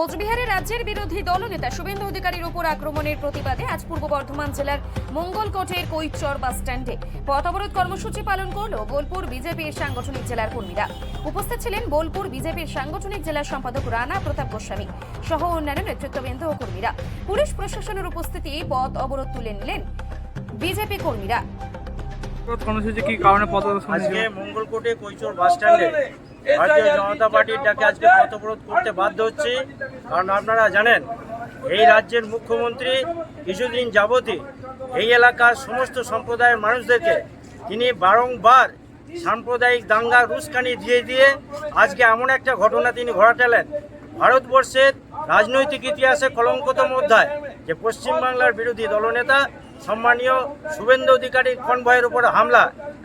কোচবিহারে রাজ্যের বিরোধী দলনেতা শুভেন্দু অধিকারীর উপর আক্রমণের প্রতিবাদে আজ পূর্ব বর্ধমান জেলার মঙ্গলকোটের কৈচর বাস স্ট্যান্ডে পথ অবরোধ কর্মসূচি পালন করল বোলপুর বিজেপির সাংগঠনিক জেলার কর্মীরা। উপস্থিত ছিলেন বোলপুর বিজেপির সাংগঠনিক জেলার সম্পাদক রানা প্রতাপ গোস্বামী সহ অন্যান্য নেতৃত্ববৃন্দ ও কর্মীরা। পুলিশ প্রশাসনের উপস্থিতি পথ অবরোধ তুলে নিলেন বিজেপি কর্মীরা। কর্মসূচি কি কারণে পথপ্রদর্শন আজকে মঙ্গলকোটে কৈচোর বাস স্ট্যান্ডে ভারতীয় জনতা পার্টির ডাকে আজকে পথপ্রোধ করতে বাধ্য হচ্ছি। কারণ আপনারা জানেন, এই রাজ্যের মুখ্যমন্ত্রী কিছুদিন যাবতই এই এলাকার সমস্ত সম্প্রদায়ের মানুষদেরকে তিনি বারংবার সাম্প্রদায়িক দাঙ্গা, রুস্কানি দিয়ে দিয়ে আজকে এমন একটা ঘটনা তিনি ঘটালেন। ভারতবর্ষের রাজনৈতিক ইতিহাসে কলঙ্কতম অধ্যায় যে পশ্চিমবাংলার বিরোধী দলনেতা সম্মানীয় শুভেন্দু অধিকারীর কনভয়ের উপর হামলা,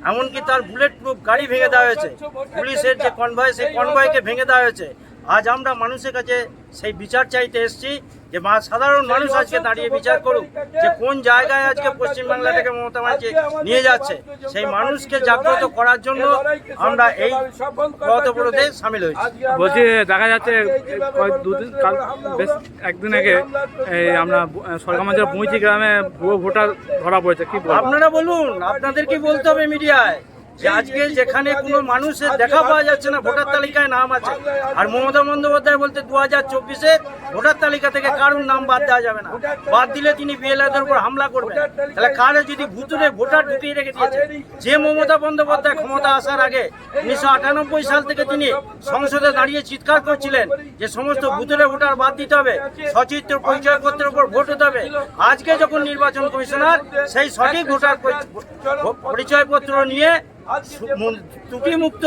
এমনকি তার বুলেট প্রুফ গাড়ি ভেঙে দেওয়া হয়েছে। পুলিশের যে কনভয়, সেই কনভয়কে ভেঙে দেওয়া হয়েছে। আজ আমরা মানুষের কাছে সেই বিচার চাইতে এসেছি যে মা সাধারণ মানুষ আজকে দাঁড়িয়ে বিচার করুক যে কোন জায়গায় আজকে পশ্চিমবাংলা থেকে মমতা ব্যানার্জি নিয়ে যাচ্ছে। সেই মানুষকে জাগ্রত করার জন্য আমরা এই পথ সামিল হয়েছি। বলছি দেখা যাচ্ছে কয়েক দুদিন কাল বেশ একদিন আগে এই আমরা বইচি গ্রামে ভুয়ো ভোটার ধরা পড়েছে কি বলব? আপনারা বলুন আপনাদের কি বলতে হবে মিডিয়ায়? যে আজকে যেখানে কোনো মানুষের দেখা পাওয়া যাচ্ছে না, ভোটার তালিকায় নাম আছে। আর মমতা বন্দ্যোপাধ্যায় বলতে দু হাজার চব্বিশে ভোটার তালিকা থেকে কারোর নাম বাদ দেওয়া যাবে না। বাদ দিলে তিনি বিএলএদের উপর হামলা করবেন। তাহলে কারে যদি ভুতুরে ভোটার ঢুকিয়ে রেখে দিয়েছে? যে মমতা বন্দ্যোপাধ্যায় ক্ষমতা আসার আগে উনিশশো আটানব্বই সাল থেকে তিনি সংসদে দাঁড়িয়ে চিৎকার করছিলেন যে সমস্ত ভুতুরে ভোটার বাদ দিতে হবে, সচিত্র পরিচয়পত্রের উপর ভোট হতে হবে। আজকে যখন নির্বাচন কমিশনার, সেই সঠিক ভোটার পরি- পরিচয়পত্র নিয়ে ত্রুটিমুক্ত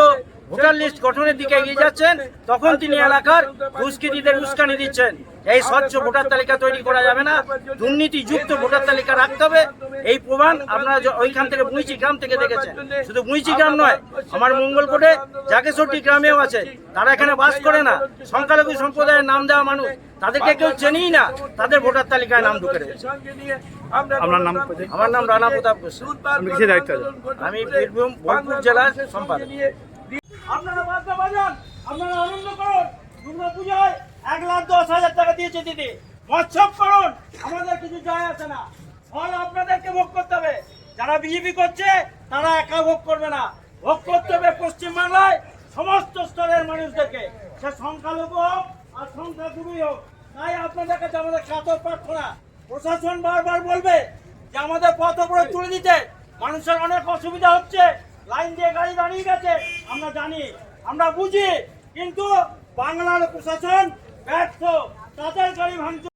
ভোটার লিস্ট গঠনের দিকে এগিয়ে যাচ্ছেন, তখন তিনি এলাকার দুষ্কৃতীদের উস্কানি দিচ্ছেন। এই স্বচ্ছ ভোটার তালিকা তৈরি করা যাবে না, দুর্নীতিযুক্ত ভোটার তালিকা রাখতে হবে। এই প্রমাণ আপনারা ওইখান থেকে মুইচি গ্রাম থেকে দেখেছেন। শুধু মুইচি গ্রাম নয়, আমার মঙ্গলকোটে জাকেশ্বরটি গ্রামেও আছে, তারা এখানে বাস করে না। সংখ্যালঘু সম্প্রদায়ের নাম দেওয়া মানুষ তাদেরকে কেউ চেনেই না তাদের ভোটার তালিকায় নাম ঢুকে রয়েছে। আপনার নাম আমার নাম রানা প্রতাপ কিসের দায়িত্ব? আমি বীরভূম বোলপুর জেলার সম্পাদক। আপনারা বাজনা বাজান আপনারা আনন্দ করুন। দুর্গা পূজায় এক লাখ দশ হাজার টাকা দিয়েছে দিদি। মৎসব করুন আমাদের কিছু যায় আসে না। ফল আপনাদেরকে ভোগ করতে হবে। যারা বিজেপি করছে তারা একা ভোগ করবে না। ভোগ করতে হবে পশ্চিমবাংলায় সমস্ত স্তরের মানুষদেরকে। সে সংখ্যালঘু হোক আর সংখ্যাগুরুই হোক। তাই আপনাদের কাছে আমাদের কাতর প্রার্থনা। প্রশাসন বারবার বলবে যে আমাদের পথ উপরে তুলে দিতে। মানুষের অনেক অসুবিধা হচ্ছে। লাইন দিয়ে গাড়ি দাঁড়িয়ে গেছে। আমরা জানি, আমরা বুঝি। কিন্তু বাংলার প্রশাসন ব্যর্থ। তাদের গাড়ি ভাঙচুর